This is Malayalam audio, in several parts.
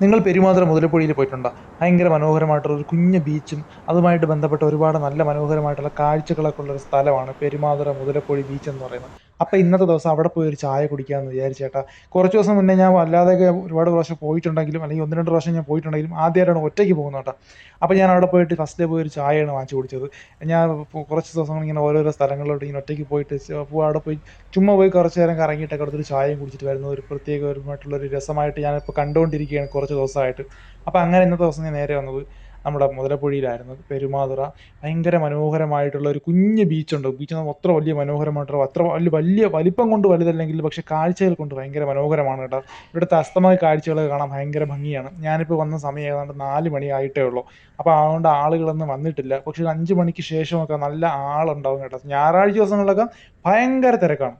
നിങ്ങൾ പെരുമാതുറ മുതലപ്പുഴയിൽ പോയിട്ടുണ്ടോ? ഭയങ്കര മനോഹരമായിട്ടുള്ള ഒരു കുഞ്ഞ് ബീച്ചും അതുമായിട്ട് ബന്ധപ്പെട്ട ഒരുപാട് നല്ല മനോഹരമായിട്ടുള്ള കാഴ്ചകളൊക്കെ ഉള്ള ഒരു സ്ഥലമാണ് പെരുമാതുറ മുതലപ്പൊഴി ബീച്ച് എന്ന് പറയുന്നത്. അപ്പോൾ ഇന്നത്തെ ദിവസം അവിടെ പോയി ഒരു ചായ കുടിക്കാമെന്ന് വിചാരിച്ചേട്ടാ കുറച്ച് ദിവസം മുന്നേ ഞാൻ അല്ലാതെയൊക്കെ ഒരുപാട് പ്രാവശ്യം പോയിട്ടുണ്ടെങ്കിലും അല്ലെങ്കിൽ ഒന്ന് രണ്ട് പ്രാവശ്യം ഞാൻ പോയിട്ടുണ്ടെങ്കിലും ആദ്യമായിട്ടാണ് ഒറ്റയ്ക്ക് പോകുന്നത് കേട്ടോ. അപ്പോൾ ഞാൻ അവിടെ പോയിട്ട് ഫസ്റ്റ് ഡേ പോയി ഒരു ചായയാണ് വാങ്ങിച്ചു കുടിച്ചത്. ഞാൻ കുറച്ച് ദിവസങ്ങൾ ഇങ്ങനെ ഓരോരോ സ്ഥലങ്ങളിലോട്ട് ഇങ്ങനെ ഒറ്റയ്ക്ക് പോയിട്ട് അപ്പോൾ അവിടെ പോയി ചുമ്മാ പോയി കുറച്ച് നേരം കറങ്ങിയിട്ടൊക്കെ ഒരു ചായയും കുടിച്ചിട്ട് വരുന്നത് ഒരു പ്രത്യേകമായിട്ടുള്ളൊരു രസമായിട്ട് ഞാനിപ്പോൾ കണ്ടുകൊണ്ടിരിക്കുകയാണ് കുറച്ച് ദിവസമായിട്ട്. അപ്പോൾ അങ്ങനെ ഇന്നത്തെ ദിവസം ഞാൻ നേരെ വന്നത്. നമ്മുടെ മുതലപ്പുഴയിലായിരുന്നു. പെരുമാതുറ. ഭയങ്കര മനോഹരമായിട്ടുള്ള ഒരു കുഞ്ഞ് ബീച്ചുണ്ട്. ബീച്ച് അത്ര വലിയ മനോഹരമായിട്ടുള്ള അത്ര വലിയ വലിയ വലിപ്പം കൊണ്ട് വലുതല്ലെങ്കിൽ പക്ഷേ കാഴ്ചകൾ കൊണ്ട് ഭയങ്കര മനോഹരമാണ് കേട്ടോ. ഇവിടുത്തെ അസ്തമായ കാഴ്ചകൾ കാണാൻ ഭയങ്കര ഭംഗിയാണ്. ഞാനിപ്പോൾ വന്ന സമയം ഏതാണ്ട് നാല് മണി ആയിട്ടേ ഉള്ളൂ. അപ്പോൾ അതുകൊണ്ട് ആളുകളൊന്നും വന്നിട്ടില്ല. പക്ഷേ അഞ്ച് മണിക്ക് ശേഷമൊക്കെ നല്ല ആളുണ്ടാവും കേട്ടോ. ഞായറാഴ്ച ദിവസങ്ങളിലൊക്കെ ഭയങ്കര തിരക്കാണ്.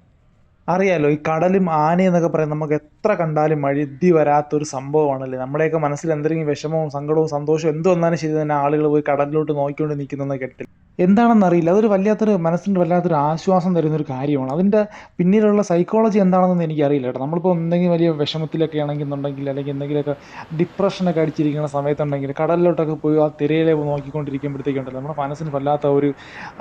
അറിയാലോ ഈ കടലും ആനയും എന്നൊക്കെ പറയുന്നത് നമുക്ക് എത്ര കണ്ടാലും മഴുതി വരാത്തൊരു സംഭവമാണല്ലേ? നമ്മുടെയൊക്കെ മനസ്സിൽ എന്തെങ്കിലും വിഷമവും സങ്കടവും സന്തോഷവും എന്ത് വന്നാലും ശരി തന്നെ ആളുകൾ പോയി കടലിലോട്ട് നോക്കിക്കൊണ്ട് നിൽക്കുന്നതെന്ന് കേട്ടില്ല എന്താണെന്ന് അറിയില്ല. അതൊരു വല്ലാത്തൊരു മനസ്സിന് വല്ലാത്തൊരു ആശ്വാസം തരുന്നൊരു കാര്യമാണ്. അതിന്റെ പിന്നിലുള്ള സൈക്കോളജി എന്താണെന്ന് എനിക്കറിയില്ല കേട്ടോ. നമ്മളിപ്പോൾ എന്തെങ്കിലും വലിയ വിഷമത്തിലൊക്കെ ആണെന്നുണ്ടെങ്കിൽ അല്ലെങ്കിൽ എന്തെങ്കിലുമൊക്കെ ഡിപ്രഷനൊക്കെ അടിച്ചിരിക്കുന്ന സമയത്തുണ്ടെങ്കിൽ കടലിലോട്ടൊക്കെ പോയി ആ തിരയിലെ നോക്കിക്കൊണ്ടിരിക്കുമ്പോഴത്തേക്കുണ്ടല്ലോ നമ്മുടെ മനസ്സിന് വല്ലാത്ത ഒരു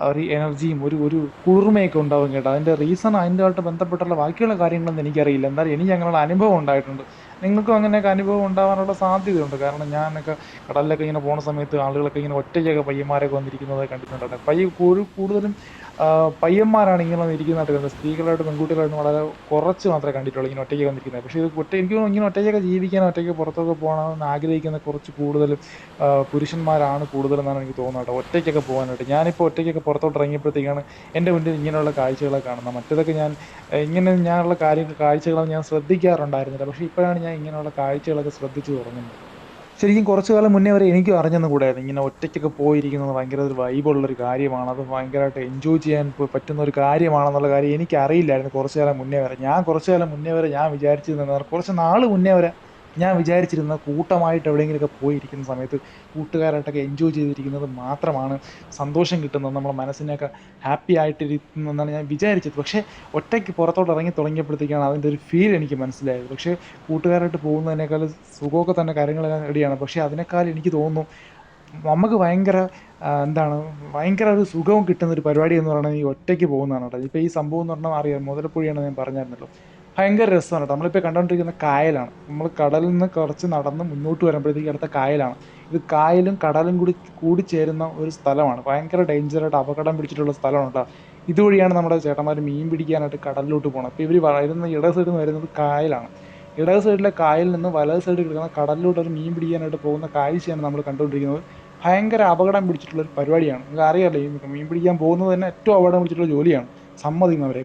ഒരു എനർജിയും ഒരു ഒരു കുളിർമയൊക്കെ ഉണ്ടാവും കേട്ടോ. അതിന്റെ റീസൺ അതിന്റെയായിട്ട് ബന്ധപ്പെട്ടുള്ള ബാക്കിയുള്ള കാര്യങ്ങളൊന്നും എനിക്കറിയില്ല. എന്തായാലും എനിക്ക് അങ്ങനെയുള്ള അനുഭവം ഉണ്ടായിട്ടുണ്ട്. നിങ്ങൾക്കും അങ്ങനെയൊക്കെ അനുഭവം സാധ്യത സാധ്യതയുണ്ട്. കാരണം ഞാനൊക്കെ കടലിലൊക്കെ ഇങ്ങനെ പോകുന്ന സമയത്ത് ആളുകളൊക്കെ ഇങ്ങനെ ഒറ്റയ്ക്കൊക്കെ പയ്യന്മാരൊക്കെ വന്നിരിക്കുന്നത് കണ്ടിട്ടുണ്ട് പയ്യ കൂടുതലും പയ്യന്മാരാണ് ഇങ്ങനെ ഇരിക്കുന്ന കണ്ടത് സ്ത്രീകളായിട്ട് പെൺകുട്ടികളായിട്ട് വളരെ കുറച്ച് മാത്രമേ കണ്ടിട്ടുള്ളൂ ഇങ്ങനെ ഒറ്റയ്ക്ക് വന്നിരിക്കുന്നത്. പക്ഷേ ഇത് ഒറ്റ എനിക്ക് ഇങ്ങനെ ഒറ്റയ്ക്കൊക്കെ ജീവിക്കാൻ ഒറ്റയ്ക്ക് പുറത്തൊക്കെ പോകണമെന്ന് ആഗ്രഹിക്കുന്ന കുറച്ച് കൂടുതലും പുരുഷന്മാരാണ് കൂടുതലെന്നാണ് എനിക്ക് തോന്നുന്നത് കേട്ടോ. ഒറ്റയ്ക്കൊക്കെ പോകാനായിട്ട്. ഞാനിപ്പോൾ ഒറ്റയ്ക്കൊക്കെ പുറത്തോട്ട് ഇറങ്ങിയപ്പോഴത്തേക്കാണ് എന്റെ മുന്നിൽ ഇങ്ങനെയുള്ള കാഴ്ചകളൊക്കെ കാണുന്നത്. മറ്റേതൊക്കെ ഞാൻ ഇങ്ങനെ ഞാനുള്ള കാര്യങ്ങൾ കാഴ്ചകളൊന്നും ഞാൻ ശ്രദ്ധിക്കാറുണ്ടായിരുന്നില്ല. പക്ഷേ ഇപ്പോഴാണ് ഞാൻ ഇങ്ങനെയുള്ള കാഴ്ചകളൊക്കെ ശ്രദ്ധിച്ചു തുടങ്ങുന്നത്. ശരിക്കും കുറച്ച് കാലം മുന്നേ വരെ എനിക്കും അറിഞ്ഞെന്ന് കൂടായിരുന്നു. ഇങ്ങനെ ഒറ്റയ്ക്കൊക്കെ പോയിരിക്കുന്നത് ഭയങ്കര ഒരു വൈബുള്ളൊരു കാര്യമാണ്. അത് ഭയങ്കരമായിട്ട് എൻജോയ് ചെയ്യാൻ പറ്റുന്ന ഒരു കാര്യമാണെന്നുള്ള കാര്യം എനിക്ക് അറിയില്ലായിരുന്നു കുറച്ച് കാലം മുന്നേ വരെ. ഞാൻ കുറച്ച് കാലം മുന്നേ വരെ ഞാൻ വിചാരിച്ചിരുന്നത് കുറച്ച് നാൾ മുന്നേ വരെ ഞാൻ വിചാരിച്ചിരുന്ന കൂട്ടമായിട്ട് എവിടെയെങ്കിലുമൊക്കെ പോയിരിക്കുന്ന സമയത്ത് കൂട്ടുകാരായിട്ടൊക്കെ എൻജോയ് ചെയ്തിരിക്കുന്നത് മാത്രമാണ് സന്തോഷം കിട്ടുന്നത് നമ്മുടെ മനസ്സിനെയൊക്കെ ഹാപ്പി ആയിട്ടിരിക്കുന്നതെന്നാണ് ഞാൻ വിചാരിച്ചത്. പക്ഷേ ഒറ്റയ്ക്ക് പുറത്തോട്ട് ഇറങ്ങി തുടങ്ങിയപ്പോഴത്തേക്കാണ് അതിന്റെ ഒരു ഫീൽ എനിക്ക് മനസ്സിലായത്. പക്ഷേ കൂട്ടുകാരായിട്ട് പോകുന്നതിനേക്കാൾ സുഖമൊക്കെ തന്നെ കാര്യങ്ങളെല്ലാം റെഡിയാണ് പക്ഷേ അതിനേക്കാൾ എനിക്ക് തോന്നുന്നു നമുക്ക് ഭയങ്കര എന്താണ് ഭയങ്കര ഒരു സുഖവും കിട്ടുന്ന ഒരു പരിപാടി എന്ന് പറയുന്നത് ഈ ഒറ്റയ്ക്ക് പോകുന്നതാണ് കേട്ടോ. ഇപ്പോൾ ഈ സംഭവം എന്ന് പറഞ്ഞാൽ അറിയാം. മുതലപ്പുഴയാണ് ഞാൻ പറഞ്ഞായിരുന്നല്ലോ. ഭയങ്കര രസമാണ് കേട്ടോ. നമ്മളിപ്പോൾ കണ്ടുകൊണ്ടിരിക്കുന്ന കായലാണ്. നമ്മൾ കടലിൽ നിന്ന് കുറച്ച് നടന്ന് മുന്നോട്ട് വരുമ്പോഴത്തേക്ക് അടുത്ത കായലാണ്. ഇത് കായലും കടലും കൂടി കൂടി ചേരുന്ന ഒരു സ്ഥലമാണ്. ഭയങ്കര ഡേഞ്ചറായിട്ട് അപകടം പിടിച്ചിട്ടുള്ള സ്ഥലമാണ് കേട്ടോ. ഇതുവഴിയാണ് നമ്മുടെ ചേട്ടന്മാർ മീൻ പിടിക്കാനായിട്ട് കടലിലോട്ട് പോകുന്നത് അപ്പോൾ ഇവർ വരുന്ന ഇട സൈഡിൽ നിന്ന് വരുന്നത് കായലാണ്. ഇടത് സൈഡിലെ കായലിൽ നിന്ന് വലത് സൈഡിൽ കിടക്കുന്ന കടലിലോട്ട് ഒരു മീൻ പിടിക്കാനായിട്ട് പോകുന്ന കാഴ്ചയാണ് നമ്മൾ കണ്ടുകൊണ്ടിരിക്കുന്നത് ഭയങ്കര അപകടം പിടിച്ചിട്ടുള്ള ഒരു പരിപാടിയാണ്. നിങ്ങൾക്ക് അറിയാമല്ലോ ഈ മീൻ പിടിക്കാൻ പോകുന്നത് തന്നെ ഏറ്റവും അപകടം പിടിച്ചിട്ടുള്ള ജോലിയാണ്. സമ്മതിക്കുന്നവരെ